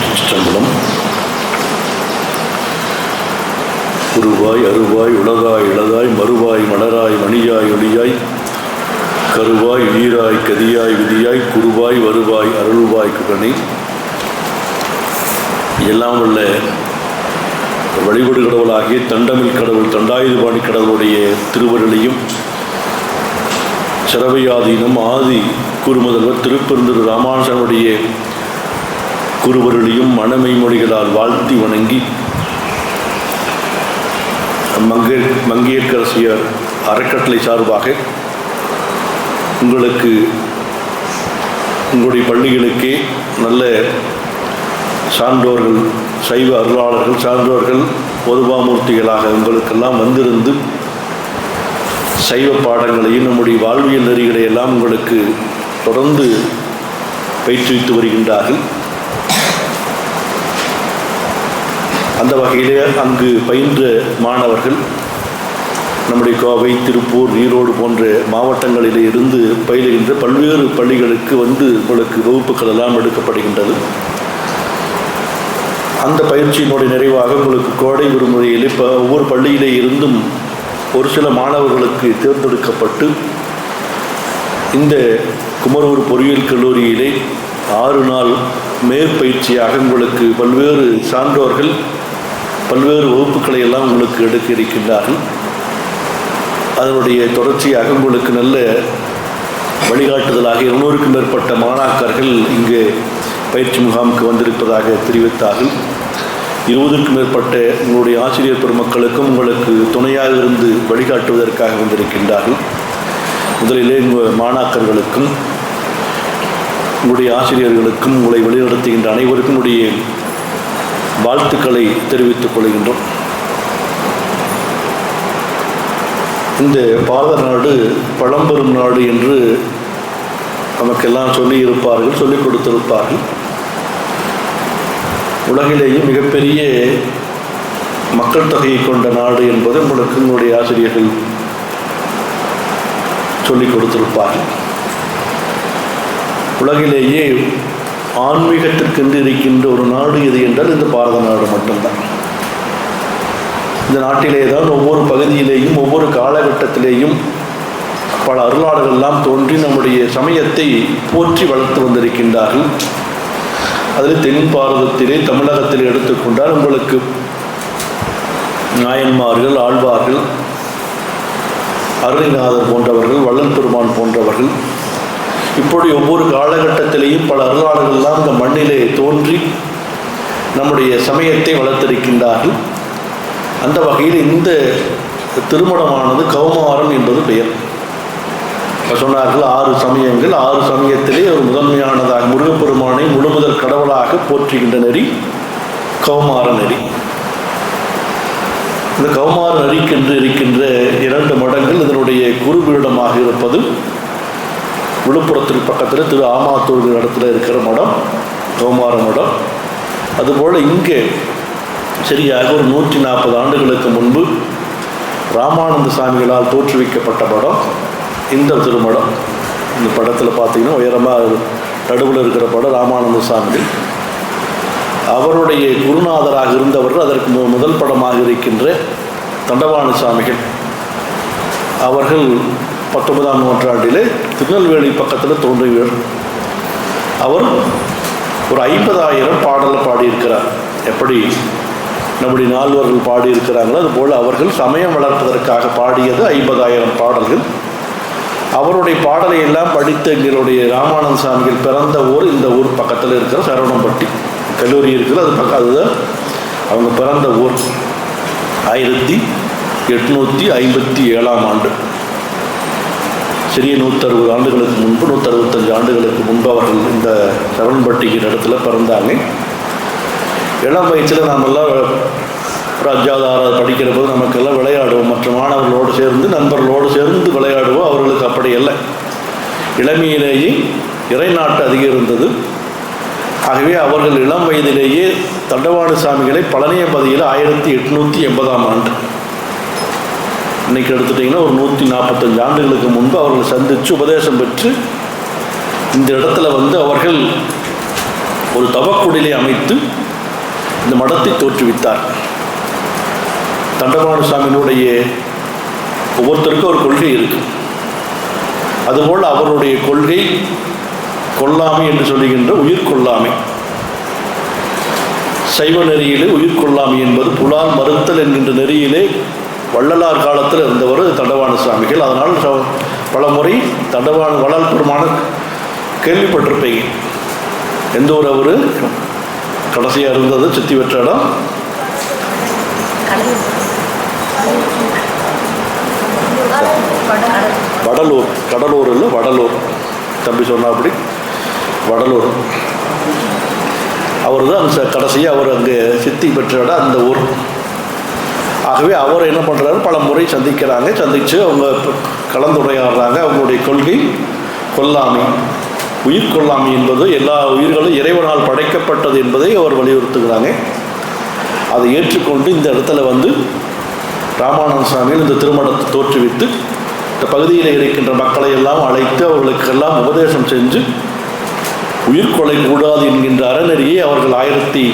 திருச்சிற்றம்பலம். உருவாய் அருவாய் உலகாய் இளதாய் மறுவாய் மலராய் மணியாய் ஒளியாய் கருவாய் ஈராய் கதியாய் விதியாய் குருவாய் வருவாய் அருள்வாய் குகனை. எல்லாம் உள்ள வழிபடு கடவுளாகிய தண்டமில் கடவுள் தண்டாயுதபாணி கடவுளுடைய திருவருளையும் சிறவையாதீனம் ஆதி குருமுதல்வர் திருப்பெருந்தூர் ராமானுஜனுடைய குருவர்களையும் மனமை மொழிகளால் வாழ்த்தி வணங்கி மங்கே மங்கையர்கரசியர் அறக்கட்டளை சார்பாக உங்களுக்கு உங்களுடைய பள்ளிகளுக்கே நல்ல சான்றோர்கள் சைவ அருளாளர்கள் சான்றோர்கள் பொதுவாமூர்த்திகளாக உங்களுக்கெல்லாம் வந்திருந்து சைவ பாடங்களையும் நம்முடைய வாழ்வியல் நெறிகளை எல்லாம் உங்களுக்கு தொடர்ந்து பயிற்றுவித்து வருகின்றார்கள். அந்த வகையிலே அங்கு பயின்ற மாணவர்கள் நம்முடைய கோவை திருப்பூர் ஈரோடு போன்ற மாவட்டங்களிலே இருந்து பயிலுகின்ற பல்வேறு பள்ளிகளுக்கு வந்து உங்களுக்கு வகுப்புகள் எல்லாம் எடுக்கப்படுகின்றது. அந்த பயிற்சியினுடைய நிறைவாக உங்களுக்கு கோடை விடுமுறையில் இப்போ ஒவ்வொரு பள்ளியிலே இருந்தும் ஒரு சில மாணவர்களுக்கு தேர்ந்தெடுக்கப்பட்டு இந்த குமரூர் பொறியியல் கல்லூரியிலே ஆறு நாள் மேற்பயிற்சியாக உங்களுக்கு பல்வேறு சான்றோர்கள் பல்வேறு வகுப்புகளை எல்லாம் உங்களுக்கு எடுக்க இருக்கின்றார்கள். அதனுடைய தொடர்ச்சியாக உங்களுக்கு நல்ல வழிகாட்டுதலாக இருநூறுக்கும் மேற்பட்ட மாணாக்கர்கள் இங்கு பயிற்சி முகாமுக்கு வந்திருப்பதாக தெரிவித்தார்கள். இருபதுக்கும் மேற்பட்ட உங்களுடைய ஆசிரியர் பெருமக்களுக்கும் உங்களுக்கு துணையாக இருந்து வழிகாட்டுவதற்காக வந்திருக்கின்றார்கள். முதலிலே உங்கள் மாணாக்கர்களுக்கும் உங்களுடைய ஆசிரியர்களுக்கும் உங்களை வழிநடத்துகின்ற அனைவருக்கும் உடைய வாழ்த்துக்களை தெரிவித்துக் கொள்கின்றோம். இந்த பாரத நாடு பழம்பெரும் நாடு என்று நமக்கெல்லாம் சொல்லி இருப்பார்கள் சொல்லிக் கொடுத்திருப்பார்கள். உலகிலேயே மிகப்பெரிய மக்கள் தொகையை கொண்ட நாடு என்பது உங்களுக்கு உங்களுடைய ஆசிரியர்கள் சொல்லிக் கொடுத்திருப்பார்கள். உலகிலேயே ஆன்மீகத்திற்கென்று இருக்கின்ற ஒரு நாடு எது என்றால் இந்த பாரத நாடு மட்டும்தான். இந்த நாட்டிலே தான் ஒவ்வொரு பகுதியிலேயும் ஒவ்வொரு காலகட்டத்திலேயும் பல அருளாளர்கள்லாம் தோன்றி நம்முடைய சமயத்தை போற்றி வளர்த்து வந்திருக்கின்றார்கள். அதில் தென் பாரதத்திலே தமிழகத்தில் எடுத்துக்கொண்டால் உங்களுக்கு நாயன்மார்கள் ஆழ்வார்கள் அருணிநாதர் போன்றவர்கள் வள்ளல் பெருமான் போன்றவர்கள் இப்படி ஒவ்வொரு காலகட்டத்திலேயும் பல அருளாளர்கள் இந்த மண்ணிலே தோன்றி நம்முடைய சமயத்தை வளர்த்திருக்கின்றார்கள். அந்த வகையில் இந்த திருமணமானது கௌமாரம் என்பது பெயர். சொன்னார்கள் ஆறு சமயங்கள் ஆறு சமயத்திலே ஒரு முதன்மையானதாக முருகப்பெருமானை முழுமுதல் கடவுளாக போற்றுகின்ற நெறி கௌமார நெறி. இந்த கௌமார நெறிக்கென்று இருக்கின்ற இரண்டு மடங்கள் இதனுடைய குருபீடமாக இருப்பது விழுப்புரத்திற்கு பக்கத்தில் திரு ஆமாத்தூர் இடத்துல இருக்கிற மடம் கௌமார மடம். அதுபோல் இங்கே சரியாக ஒரு நூற்றி நாற்பது ஆண்டுகளுக்கு முன்பு ராமானந்த சாமிகளால் தோற்றுவிக்கப்பட்ட படம் இந்த திருமடம். இந்த படத்தில் பார்த்தீங்கன்னா உயரமாக நடுவில் இருக்கிற படம் ராமானந்த சாமிகள் அவருடைய குருநாதராக இருந்தவர்கள் அதற்கு மு- முதல் படமாக இருக்கின்ற தண்டவாணி சாமிகள். அவர்கள் பத்தொன்பதாம் நூற்றாண்டிலே திருநெல்வேலி பக்கத்தில் தோன்றியவர் அவர் ஒரு ஐம்பதாயிரம் பாடலை பாடியிருக்கிறார். எப்படி நம்முடைய நால்வர்கள் பாடியிருக்கிறாங்களோ அதுபோல் அவர்கள் சமயம் வளர்ப்பதற்காக பாடியது ஐம்பதாயிரம் பாடல்கள். அவருடைய பாடலை எல்லாம் படித்த எங்களுடைய ராமானந்த சாமிகள் பிறந்த ஊர் இந்த ஊர் பக்கத்தில் இருக்கிற சரவணம்பட்டி கல்லூரி இருக்கிற அது பக்கம் அதுதான். அவங்க பிறந்த ஊர். ஆயிரத்தி எட்நூற்றி ஐம்பத்தி ஏழாம் ஆண்டு. சிறிய நூற்றறுபது ஆண்டுகளுக்கு முன்பு நூற்றறுபத்தஞ்சு ஆண்டுகளுக்கு முன்பு அவர்கள் இந்த சரவணம்பட்டிங்கிற இடத்துல பிறந்தாங்க. இளம் வயசில் நாமெல்லாம் ஒரு அஞ்சாவது படிக்கிற போது நமக்கெல்லாம் விளையாடுவோம். மற்ற மாணவர்களோடு சேர்ந்து நண்பர்களோடு சேர்ந்து விளையாடுவோம். அவர்களுக்கு அப்படி இல்லை இளமையிலேயே இறைநாட்டு அதிகம் இருந்தது. ஆகவே அவர்கள் இளம் வயதிலேயே தண்டவாணி சாமிகளை பழனியம்பதியில் ஆயிரத்தி எட்நூற்றி எண்பதாம் ஆண்டு இன்னைக்கு எடுத்துட்டிங்கன்னா ஒரு நூற்றி நாற்பத்தஞ்சு ஆண்டுகளுக்கு முன்பு அவர்கள் சந்தித்து உபதேசம் பெற்று இந்த இடத்துல வந்து அவர்கள் ஒரு தவக்குடிலை அமைத்து இந்த மடத்தை தோற்றுவித்தார். தண்டபாணி சாமியினுடைய ஒவ்வொருத்தருக்கும் ஒரு கொள்கை இருக்கு. அதுபோல் அவருடைய கொள்கை கொல்லாமை என்று சொல்லுகின்ற உயிர் கொல்லாமை. சைவ நெறியிலே உயிர் கொல்லாமை என்பது புலால் மறுத்தல் என்கின்ற நெறியிலே வள்ளலார் காலத்தில் இருந்தவர் தண்டவாண சுவாமிகள் அதனால் ச- பல முறை தண்டவாண வள்ளல் பெருமான கேள்விப்பட்டிருப்பீங்க. எந்த ஒரு அவர்? கடைசியாக இருந்தது சுத்தி பெற்ற இடம்? வடலூர். கடலூர் இல்லை வடலூர். தம்பி சொன்னா அப்படி. வடலூர். அவர் தான் அந்த கடைசியாக அவர் அங்கே சித்தி பெற்ற இடம் அந்த ஊர். ஆகவே அவர் என்ன பண்ணுறாரு பல முறை சந்திக்கிறாங்க. சந்தித்து அவங்க கலந்துரையாடுறாங்க. அவங்களுடைய கொள்கை கொல்லாமை. உயிர் கொல்லாமை என்பது எல்லா உயிர்களும் இறைவனால் படைக்கப்பட்டது என்பதை அவர் வலியுறுத்துகிறாங்க. அதை ஏற்றுக்கொண்டு இந்த இடத்துல வந்து ராமானந்த சாமியில் இந்த திருமணத்தை தோற்றுவித்து இந்த பகுதியில் இருக்கின்ற மக்களை எல்லாம் அழைத்து அவர்களுக்கெல்லாம் உபதேசம் செஞ்சு உயிர்கொலை கூடாது என்கின்ற அறநெறியை அவர்கள் ஆயிரத்தி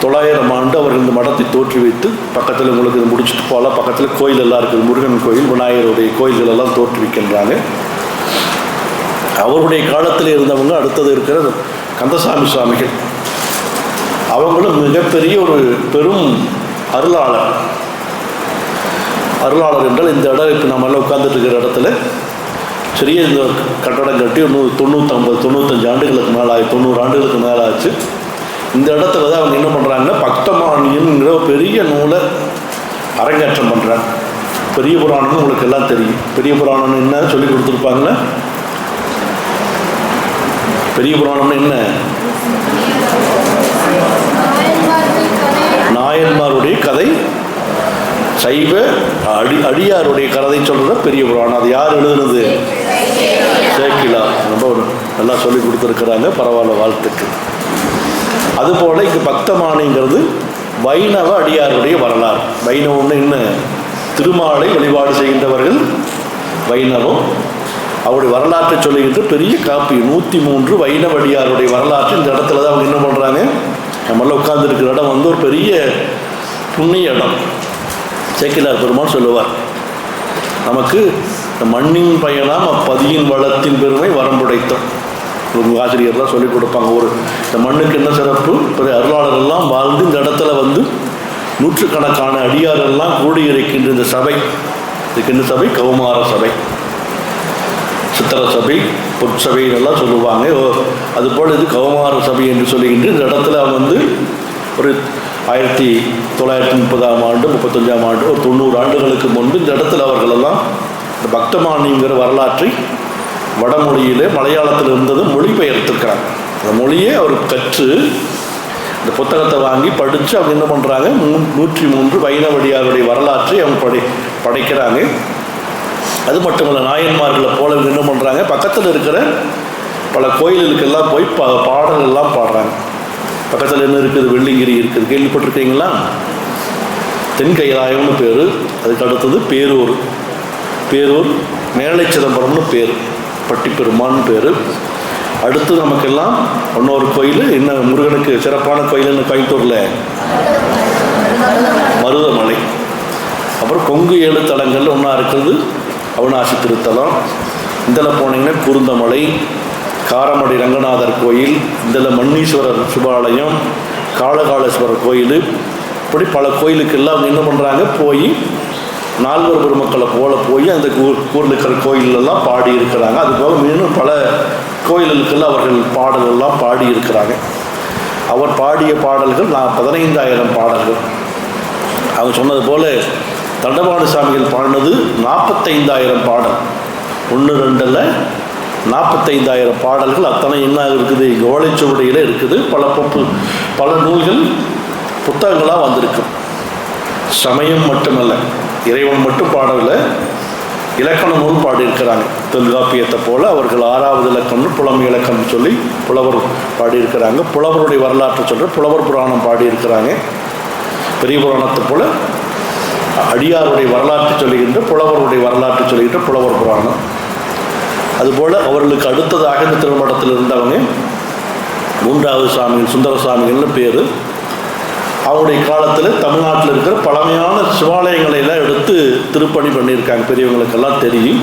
தொள்ளாயிரம் ஆண்டு அவர்கள் இந்த மடத்தை தோற்றி வைத்து பக்கத்தில் உங்களுக்கு இது முடிச்சுட்டு போகலாம். பக்கத்தில் கோயில் எல்லாம் இருக்குது. முருகன் கோயில் விநாயகருடைய கோயில்கள் எல்லாம் தோற்றுவிக்கின்றாங்க அவருடைய காலத்தில் இருந்தவங்க அடுத்தது இருக்கிற கந்தசாமி சுவாமிகள். அவங்களும் மிகப்பெரிய ஒரு பெரும் அருளாளர். அருளாளர் என்றால் இந்த இடம் இப்போ நம்ம எல்லாம் உட்கார்ந்துட்டு இருக்கிற இடத்துல சிறிய இந்த கட்டடம் கட்டி நூ- தொண்ணூற்றம்பது தொண்ணூத்தஞ்சு ஆண்டுகளுக்கு மேலே ஆகி தொண்ணூறு ஆண்டுகளுக்கு மேலே ஆச்சு இந்த இடத்துல தான் அவங்க என்ன பண்ணுறாங்கன்னா பக்தமானியன்கிற பெரிய நூலை அரங்கேற்றம் பண்ணுறாங்க பெரிய புராணம்னு உங்களுக்கு எல்லாம் தெரியும். பெரிய புராணம் என்ன சொல்லி கொடுத்துருப்பாங்கன்னா பெரிய புராணம்னு என்ன? நாயன்மாருடைய கதை சைவ அடி அடியாருடைய கதை சொல்கிற பெரிய புராணம். அது யார் எழுதுனது? சேக்கிலா. ரொம்ப நல்லா சொல்லி கொடுத்துருக்குறாங்க. பரவாயில்ல வாழ்த்துக்கு அதுபோல் இங்கே பக்தமானிங்கிறது வைணவ அடியாருடைய வரலாறு. வைணவம்னு என்ன? திருமாலை வழிபாடு செய்கின்றவர்கள் வைணவம். அவருடைய வரலாற்றை சொல்லுகின்ற பெரிய காப்பி நூற்றி மூன்று வைணவ அடியாருடைய வரலாற்று இந்த இடத்துல தான் அவங்க என்ன பண்ணுறாங்க நம்மளாம் உட்கார்ந்துருக்கிற இடம் வந்து ஒரு பெரிய புண்ணிய இடம் சேக்கிலார் பெருமான் சொல்லுவார் நமக்கு இந்த மண்ணின் பயணம் அப்பதியின் வளத்தின் பெருமை வரம்புடைத்தோம் ஒரு ஆசிரியர்லாம் சொல்லிக் கொடுப்பாங்க. ஒரு இந்த மண்ணுக்கு என்ன சிறப்பு? பிற அருளாளர்கள்லாம் வாழ்ந்து இந்த இடத்துல வந்து நூற்றுக்கணக்கான அடியாரெல்லாம் கூடியிருக்கின்ற இந்த சபை. இதுக்கு என்ன சபை? கௌமார சபை. சித்திர சபை பொற்சபை எல்லாம் சொல்லுவாங்க. ஓ- அதுபோல் இது கௌமார சபை என்று சொல்லுகின்ற இந்த இடத்துல வந்து ஒரு ஆயிரத்தி தொள்ளாயிரத்தி முப்பதாம் ஆண்டு முப்பத்தஞ்சாம் ஆண்டு ஒரு தொண்ணூறு ஆண்டுகளுக்கு முன்பு இந்த இடத்துல அவர்களெல்லாம் இந்த பக்தமானிங்கிற வரலாற்றை வடமொழியிலே மலையாளத்தில் இருந்தது மொழிபெயர்த்திருக்கிறாங்க அந்த மொழியை அவர் கற்று இந்த புத்தகத்தை வாங்கி படித்து அவங்க என்ன பண்ணுறாங்க மூ நூற்றி மூன்று வைணவடியாருடைய வரலாற்றை அவங்க படை படைக்கிறாங்க. அது மட்டுமல்ல நாயன்மார்களை போல இவங்க என்ன பண்ணுறாங்க பக்கத்தில் இருக்கிற பல கோயில்களுக்கெல்லாம் போய் பா பாடல்கள்லாம் பாடுறாங்க. பக்கத்தில் என்ன இருக்குது? வெள்ளிங்கிரி இருக்குது. கேள்விப்பட்டிருக்கீங்களா? தென்கைலாயம்னு பேர். அதுக்கு அடுத்தது பேரூர். பேரூர் மேலை சிதம்பரம்னு பேர். பட்டிப்பெருமான்னு பேர். அடுத்து நமக்கெல்லாம் இன்னொரு கோயில் என்ன முருகனுக்கு சிறப்பான கோயில்னு கோயம்புத்தூரில். மருதமலை. அப்புறம் கொங்கு ஏழு தலங்கள் ஒன்றா இருக்கிறது அவினாசி திருத்தலம். இதில் போனீங்கன்னா குருந்தமலை காரமடை ரங்கநாதர் கோயில் இதில் மன்னீஸ்வரர் சிவாலயம் காளகாலேஸ்வரர் கோயில். இப்படி பல கோயிலுக்கெல்லாம் அவங்க என்ன பண்ணுறாங்க போய் நால்வர் பெருமக்களை போல போய் அந்த ஊர் ஊரில் இருக்கிற கோயிலெல்லாம் பாடி இருக்கிறாங்க அது மீண்டும் பல கோயில்களுக்கெல்லாம் அவர்கள் பாடல்கள்லாம் பாடி இருக்கிறாங்க அவர் பாடிய பாடல்கள் நான் பதினைந்தாயிரம் பாடல்கள். அவங்க சொன்னது போல தண்டபாணி சாமிகள் பாடினது நாற்பத்தைந்தாயிரம் பாடல். ஒன்று ரெண்டில் நாற்பத்தைந்தாயிரம் பாடல்கள். அத்தனை என்ன இருக்குது? கோலைச்சுவடியில் இருக்குது. பல பப்பு பல நூல்கள் புத்தகங்களாக வந்திருக்கு. சமயம் மட்டுமல்ல. இறைவன் மட்டும் பாடவில்லை இலக்கண நூல் பாடியிருக்கிறாங்க. தொல்காப்பியத்தை போல அவர்கள் ஆறாவது இலக்கணம் புலமை இலக்கணம் சொல்லி புலவர் பாடியிருக்கிறாங்க. புலவருடைய வரலாற்றை சொல்கிற புலவர் புராணம் பாடியிருக்கிறாங்க. பெரிய புராணத்தை போல அடியாருடைய வரலாற்று சொல்லுகின்ற புலவருடைய வரலாற்று சொல்லுகின்ற புலவர் புராணம். அதுபோல் அவர்களுக்கு அடுத்ததாக இந்த திருமணத்தில் இருந்தவங்க மூன்றாவது சாமிகள் சுந்தர சாமிகள்னு பேர். அவருடைய காலத்தில் தமிழ்நாட்டில் இருக்கிற பழமையான சிவாலயங்களை எல்லாம் எடுத்து திருப்பணி பண்ணியிருக்காங்க. பெரியவங்களுக்கெல்லாம் தெரியும்.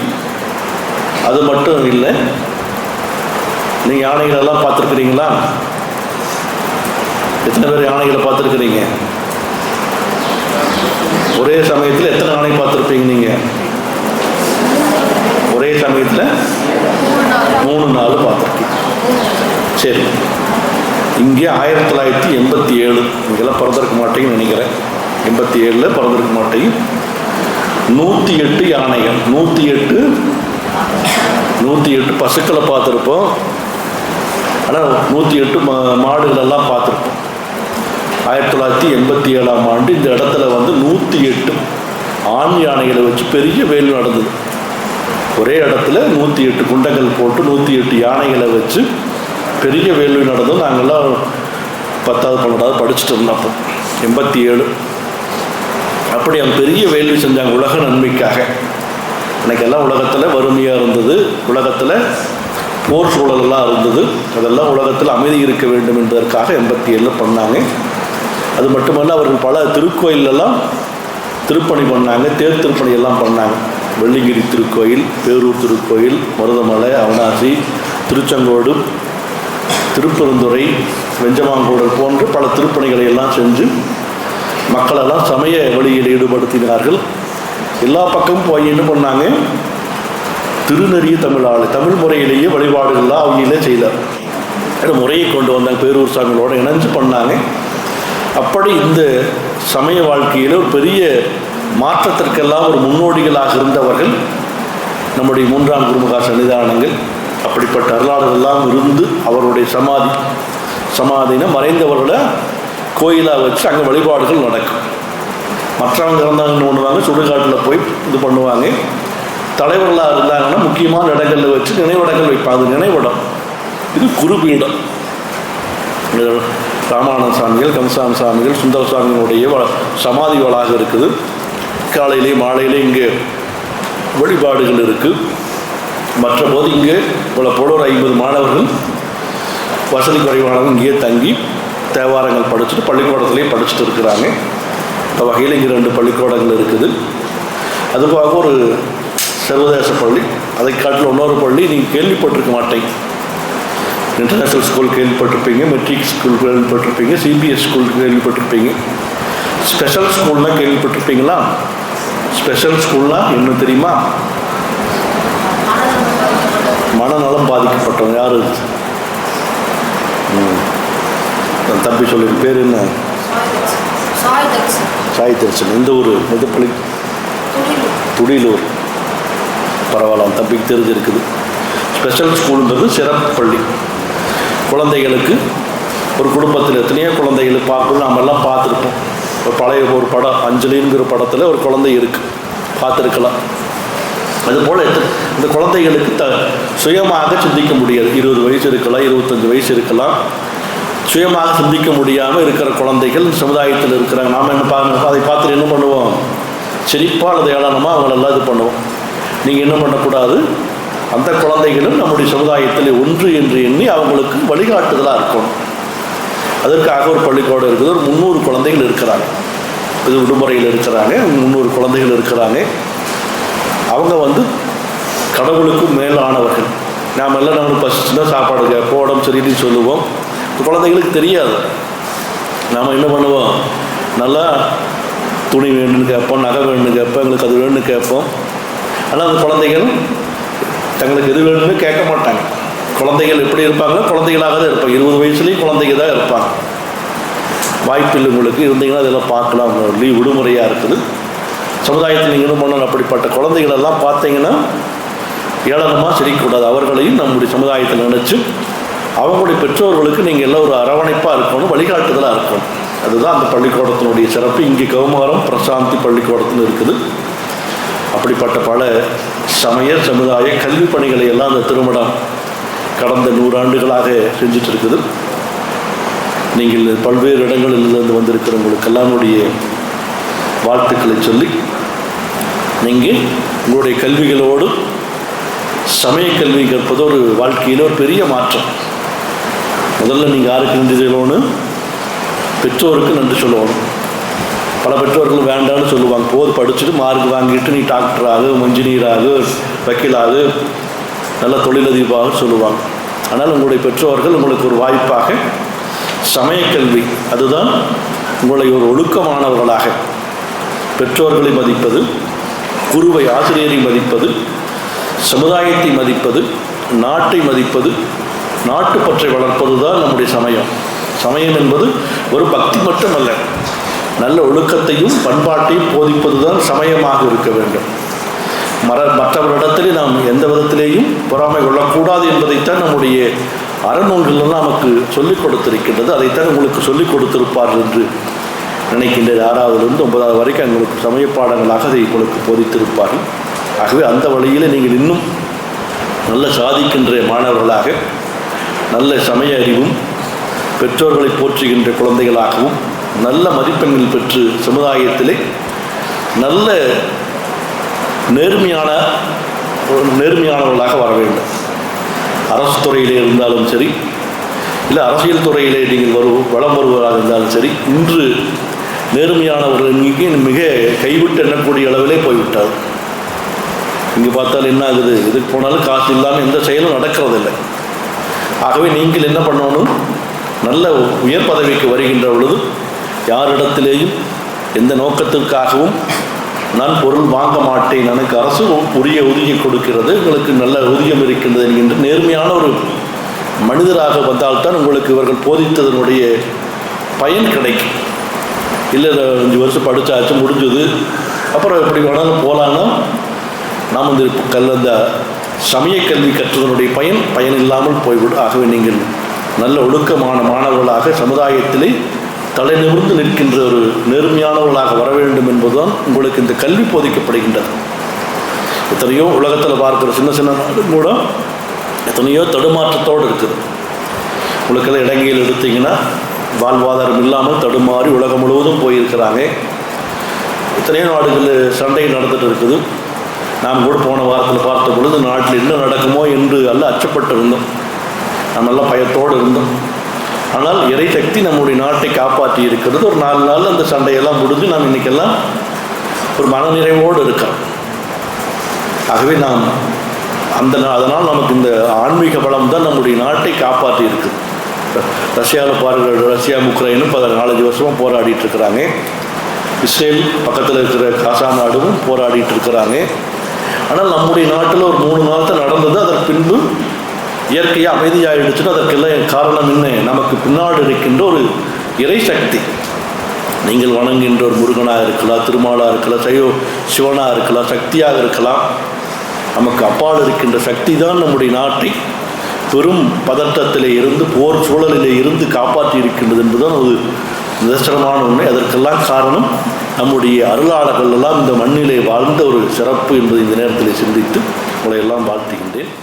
அது மட்டும் இல்லை. நீங்கள் யானைகள் எல்லாம் பார்த்துருக்குறீங்களா? எத்தனை பேர் யானைகளை பார்த்துருக்குறீங்க? ஒரே சமயத்தில் எத்தனை யானை பார்த்துருப்பீங்க நீங்கள் ஒரே சமயத்தில் மூணு நாள் பார்த்துருக்கீங்க சரி இங்கே ஆயிரத்தி தொள்ளாயிரத்தி எண்பத்தி ஏழு. இங்கெல்லாம் பிறந்திருக்க மாட்டேங்கன்னு நினைக்கிறேன். எண்பத்தி ஏழில் பிறந்திருக்க மாட்டேங்க நூற்றி எட்டு யானைகள். நூற்றி எட்டு நூற்றி எட்டு பசுக்களை பார்த்துருப்போம். ஆனால் நூற்றி எட்டு மா மாடுகளெல்லாம் பார்த்துருப்போம். ஆயிரத்தி தொள்ளாயிரத்தி எண்பத்தி ஏழாம் ஆண்டு இந்த இடத்துல வந்து நூற்றி எட்டு ஆண் யானைகளை வச்சு பெரிய வேல் நடந்தது. ஒரே இடத்துல நூற்றி எட்டு குண்டங்கள் போட்டு நூற்றி எட்டு யானைகளை வச்சு பெரிய வேள்வி நடந்தது. நாங்கள்லாம் பத்தாவது பன்னெண்டாவது படிச்சுட்டு இருந்தோம் அப்போ. எண்பத்தி ஏழு அப்படி அவங்க பெரிய வேள்வி செஞ்சாங்க உலக நன்மைக்காக. எனக்கெல்லாம் உலகத்தில் வறுமையாக இருந்தது. உலகத்தில் போர் சூழலெல்லாம் இருந்தது. அதெல்லாம் உலகத்தில் அமைதி இருக்க வேண்டும் என்பதற்காக எண்பத்தி ஏழில் பண்ணாங்க. அது மட்டுமல்ல அவர்கள் பல திருக்கோயிலெல்லாம் திருப்பணி பண்ணாங்க. தேர் திருப்பணி எல்லாம் பண்ணாங்க. வெள்ளிங்கிரி திருக்கோயில் பேரூர் திருக்கோயில் மருதமலை அவனாசி திருச்செங்கோடு திருப்பெருந்துறை வெஞ்சமாங்கூடல் போன்று பல திருப்பணிகளை எல்லாம் செஞ்சு மக்களெல்லாம் சமய வழியில் ஈடுபடுத்தினார்கள். எல்லா பக்கமும் போய் என்ன பண்ணாங்க? திருநெறிய தமிழாளு தமிழ் முறையிலேயே வழிபாடுகள்லாம் அவங்களே செய்தார். முறையை கொண்டு வந்தாங்க பேரூர் சாமிகளோடு இணைஞ்சு பண்ணாங்க. அப்படி இந்த சமய வாழ்க்கையில் ஒரு பெரிய மாற்றத்திற்கெல்லாம் ஒரு முன்னோடிகளாக இருந்தவர்கள் நம்முடைய மூன்றாம் குருமுகா சன்னிதானங்கள். அப்படிப்பட்ட அருளாளர்கள்லாம் இருந்து அவருடைய சமாதி சமாதினா மறைந்தவர்களை கோயிலாக வச்சு அங்கே வழிபாடுகள் நடக்கும். மற்றவங்க இருந்தாங்கன்னு பண்ணுவாங்க சுடுகாட்டில் போய் இது பண்ணுவாங்க. தலைவர்களாக இருந்தாங்கன்னா முக்கியமான இடங்களில் வச்சு நினைவிடங்கள் வைப்பாங்க. நினைவிடம். இது குருபீடம். ராமானந்த சாமிகள் கம்சாமி சாமிகள் சுந்தர சாமிகளுடைய சமாதி வளாக இருக்குது. காலையிலேயும் மாலையிலேயும் இங்கே வழிபாடுகள் இருக்குது மற்ற போது இங்கே உள்ள போல ஒரு ஐம்பது மாணவர்கள் வசதி குறைவானவங்க இங்கேயே தங்கி தேவாரங்கள் படிச்சுட்டு பள்ளிக்கூடத்துலேயே படிச்சுட்டு இருக்கிறாங்க. இந்த வகையில் இங்கே ரெண்டு பள்ளிக்கூடங்கள் இருக்குது. அதுபோக ஒரு சர்வதேச பள்ளி அதை காட்டில் இன்னொரு பள்ளி நீங்கள் கேள்விப்பட்டிருக்க மாட்டேங்க இன்டர்நேஷ்னல் ஸ்கூல் கேள்விப்பட்டிருப்பீங்க மெட்ரிக் ஸ்கூல் கேள்விப்பட்டிருப்பீங்க சிபிஎஸ் ஸ்கூல் கேள்விப்பட்டிருப்பீங்க. ஸ்பெஷல் ஸ்கூல்னால் கேள்விப்பட்டிருப்பீங்களா? ஸ்பெஷல் ஸ்கூல்னால் என்ன தெரியுமா? மனநலம் பாதிக்கப்பட்டவங்க யார்? நான் தம்பி சொல்லி பேர் என்ன? சாய் தரிசன். எந்த ஊர்? மெதுப்பள்ளி துடிலூர். துடியலூர் பரவாயில்ல தம்பிக்கு தெரிஞ்சிருக்குது ஸ்பெஷல் ஸ்கூலுன்றது சிறப்பு பள்ளி குழந்தைகளுக்கு ஒரு குடும்பத்தில் எத்தனையோ குழந்தைகளை பார்க்கணும் நாமெல்லாம் பார்த்துருப்போம். ஒரு பழைய ஒரு படம் அஞ்சலிங்கிற படத்தில் ஒரு குழந்தை இருக்குது பார்த்துருக்கலாம். அதுபோல் இந்த குழந்தைகளுக்கு த சுயமாக சிந்திக்க முடியாது. இருபது வயசு இருக்கலாம் இருபத்தஞ்சு வயசு இருக்கலாம். சுயமாக சிந்திக்க முடியாமல் இருக்கிற குழந்தைகள் சமுதாயத்தில் இருக்கிறாங்க. நாம் என்ன பாருங்க அதை பார்த்துட்டு என்ன பண்ணுவோம்? செழிப்பாக அல்லது ஏளனமாக அவங்களெல்லாம் இது பண்ணுவோம். நீங்கள் என்ன பண்ணக்கூடாது? அந்த குழந்தைகளும் நம்முடைய சமுதாயத்தில் ஒன்று என்று எண்ணி அவங்களுக்கு வழிகாட்டுதலாக இருக்கணும். அதற்காக ஒரு பள்ளிக்கூடம் இருக்குது. ஒரு முந்நூறு குழந்தைகள் இருக்கிறாங்க. இது விடுமுறையில் இருக்கிறாங்க. முந்நூறு குழந்தைகள் இருக்கிறாங்க. அவங்க வந்து கடவுளுக்கும் மேலானவர்கள். நாம் எல்லாம் நம்மளுக்கு பசிச்சுன்னா சாப்பாடு கேட்போம் உடம்பு சரின்னு சொல்லுவோம். குழந்தைங்களுக்கு குழந்தைகளுக்கு தெரியாது. நாம் என்ன பண்ணுவோம்? நல்லா துணி வேணும்னு கேட்போம் நகை வேணும்னு கேட்போம் எங்களுக்கு அது வேணும்னு கேட்போம். ஆனால் அந்த குழந்தைகள் தங்களுக்கு எது வேணும்னு கேட்க மாட்டாங்க. குழந்தைகள் எப்படி இருப்பாங்களோ குழந்தைகளாக தான் இருப்பாங்க. இருபது வயசுலேயும் குழந்தைங்க தான் இருப்பாங்க. வாய்ப்பில்லை உங்களுக்கு இருந்தீங்கன்னா அதெல்லாம் பார்க்கலாம். லீவ் விடுமுறையாக இருக்குது. சமுதாயத்தில் நீங்களும் பண்ணணும் அப்படிப்பட்ட குழந்தைகளெல்லாம் பார்த்தீங்கன்னா ஏளனமாக சிரிக்கக்கூடாது. அவர்களையும் நம்முடைய சமுதாயத்தில் நினச்சி அவங்களுடைய பெற்றோர்களுக்கு நீங்கள் எல்லாம் ஒரு அரவணைப்பாக இருக்கணும் வழிகாட்டுதலாக இருக்கணும். அதுதான் அந்த பள்ளிக்கூடத்தினுடைய சிறப்பு. இங்கே கௌமாரம் பிரசாந்தி பள்ளிக்கூடத்தில் இருக்குது. அப்படிப்பட்ட பல சமய சமுதாய கல்வி பணிகளை எல்லாம் அந்த திருமணம் கடந்த நூறாண்டுகளாக செஞ்சுட்டு இருக்குது நீங்கள் பல்வேறு இடங்களிலிருந்து வந்திருக்கிறவங்களுக்கெல்லாம் வாழ்த்துக்களை சொல்லி நீங்கள் உங்களுடைய கல்விகளோடு சமய கல்வி கற்பது ஒரு வாழ்க்கையில் ஒரு பெரிய மாற்றம். முதல்ல நீங்கள் யாருக்கு நன்றி சொல்லணும் பெற்றோருக்கு நன்றி சொல்லணும். பல பெற்றோர்கள் வேண்டாம்னு சொல்லுவாங்க. போது படிச்சுட்டு மார்க் வாங்கிட்டு நீ டாக்டர் ஆகு இன்ஜினியர் ஆகு வக்கீல் ஆகு நல்ல தொழிலதிபாக சொல்லுவாங்க. ஆனால் உங்களுடைய பெற்றோர்கள் உங்களுக்கு ஒரு வாய்ப்பாக சமயக்கல்வி அதுதான் உங்களை ஒரு ஒழுக்கமானவர்களாக பெற்றோர்களை மதிப்பது. குருவை ஆசிரியரை மதிப்பது சமுதாயத்தை மதிப்பது நாட்டை மதிப்பது நாட்டுப்பற்றை வளர்ப்பது தான் நம்முடைய சமயம். சமயம் என்பது ஒரு பக்தி மட்டுமல்ல. நல்ல ஒழுக்கத்தையும் பண்பாட்டையும் போதிப்பது தான் சமயமாக இருக்க வேண்டும். மர மற்றவரிடத்திலே நாம் எந்த விதத்திலேயும் பொறாமை கொள்ளக்கூடாது என்பதைத்தான் நம்முடைய அறநூல்கள் நமக்கு சொல்லிக் கொடுத்திருக்கின்றது. அதைத்தான் உங்களுக்கு சொல்லிக் கொடுத்திருப்பார்கள் என்று நினைக்கின்றது. ஆறாவதுலேருந்து ஒன்பதாவது வரைக்கும் உங்களுக்கு சமய பாடங்களாக அதை உங்களுக்கு போதித்திருப்பார்கள் ஆகவே அந்த வழியில் நீங்கள் இன்னும் நல்ல சாதிக்கின்ற மாணவர்களாக நல்ல சமய அறிவும் பெற்றோர்களை போற்றுகின்ற குழந்தைகளாகவும் நல்ல மதிப்பெண்கள் பெற்று சமுதாயத்திலே நல்ல நேர்மையான நேர்மையானவர்களாக வர வேண்டும். அரசு துறையிலே இருந்தாலும் சரி இல்லை அரசியல் துறையிலே நீங்கள் வரு வளம் வருவதாக இருந்தாலும் சரி இன்று நேர்மையானவர்கள் இங்கே மிக கைவிட்டு எண்ணக்கூடிய அளவிலே போய்விட்டார். இங்கே பார்த்தால் என்ன ஆகுது இதுக்கு போனாலும் காசு இல்லாமல் எந்த செயலும் நடக்கிறதில்லை. ஆகவே நீங்கள் என்ன பண்ணணும்? நல்ல உயர் பதவிக்கு வருகின்ற பொழுது யாரிடத்திலேயும் எந்த நோக்கத்திற்காகவும் நான் பொருள் வாங்க மாட்டேன். எனக்கு அரசு உரிய ஊதியம் கொடுக்கிறது. உங்களுக்கு நல்ல ஊதியம் இருக்கின்றது என்கின்ற நேர்மையான ஒரு மனிதராக வந்தால்தான் உங்களுக்கு இவர்கள் போதித்ததனுடைய பயன் கிடைக்கும். இல்லை அஞ்சு வருஷம் படித்தாச்சு முடிஞ்சது. அப்புறம் எப்படி வேணாலும் போகலான்னா நாம் இந்த கல் அந்த சமய கல்வி கற்றதனுடைய பயன் பயன் இல்லாமல் போய்விடும் ஆகவே நீங்கள் நல்ல ஒழுக்கமான மாணவர்களாக சமுதாயத்திலே தலை நிமிர்ந்து நிற்கின்ற ஒரு நேர்மையானவர்களாக வர வேண்டும் என்பதுதான் உங்களுக்கு இந்த கல்வி போதிக்கப்படுகின்றது. எத்தனையோ உலகத்தில் பார்க்குற சின்ன சின்ன நாடு கூட எத்தனையோ தடுமாற்றத்தோடு இருக்குது. உங்களுக்கெல்லாம் இடங்கையில் எடுத்தீங்கன்னா வாழ்வாதாரம் இல்லாமல் தடுமாறி உலகம் முழுவதும் போயிருக்கிறாங்க. எத்தனையோ நாடுகளில் சண்டை நடந்துட்டு இருக்குது. நாம் கூட போன வாரத்தில் பார்த்த பொழுது நாட்டில் என்ன நடக்குமோ என்று அல்ல அச்சப்பட்டு இருந்தோம் நம்ம எல்லாம் பயத்தோடு இருந்தோம். ஆனால் இறைசக்தி நம்முடைய நாட்டை காப்பாற்றி இருக்கிறது. ஒரு நாலு நாள் அந்த சண்டையெல்லாம் முடிஞ்சு நாம் இன்னைக்கெல்லாம் ஒரு மனநிறைவோடு இருக்கிறோம். ஆகவே நாம் அந்த நா- அதனால் நமக்கு இந்த ஆன்மீக பலம் தான் நம்முடைய நாட்டை காப்பாற்றி இருக்குது. ரஷ்யாவில் பாருங்கள் ரஷ்யா உக்ரைனும் பல நாலஞ்சு வருஷமாக போராடிட்டு இருக்கிறாங்க இஸ்ரேல் பக்கத்தில் இருக்கிற காசா நாடும் போராடிட்டு இருக்கிறாங்க ஆனால் நம்முடைய நாட்டில் ஒரு மூணு நாள் தான் நடந்தது அதற்கு பின்பு இயற்கையாக அமைதியாகிடுச்சுன்னு அதற்கெல்லாம் காரணம் என்ன? நமக்கு பின்னாடி இருக்கின்ற ஒரு இறை சக்தி. நீங்கள் வணங்குகின்ற ஒரு முருகனாக இருக்கலாம் திருமாலாக இருக்கலாம் சைவ சிவனாக இருக்கலாம் சக்தியாக இருக்கலாம். நமக்கு அப்பால் இருக்கின்ற சக்தி தான் நம்முடைய நாட்டை பெரும் பதட்டத்திலே இருந்து போர் சூழலிலே இருந்து காப்பாற்றி இருக்கின்றது என்பதுதான் ஒரு நிதர்சனமான உண்மை. அதற்கெல்லாம் காரணம் நம்முடைய அருளாளர்கள் எல்லாம் இந்த மண்ணிலே வாழ்ந்த ஒரு சிறப்பு என்பதை இந்த நேரத்தில் சிந்தித்து உங்களை எல்லாம் வாழ்த்துகின்றேன்.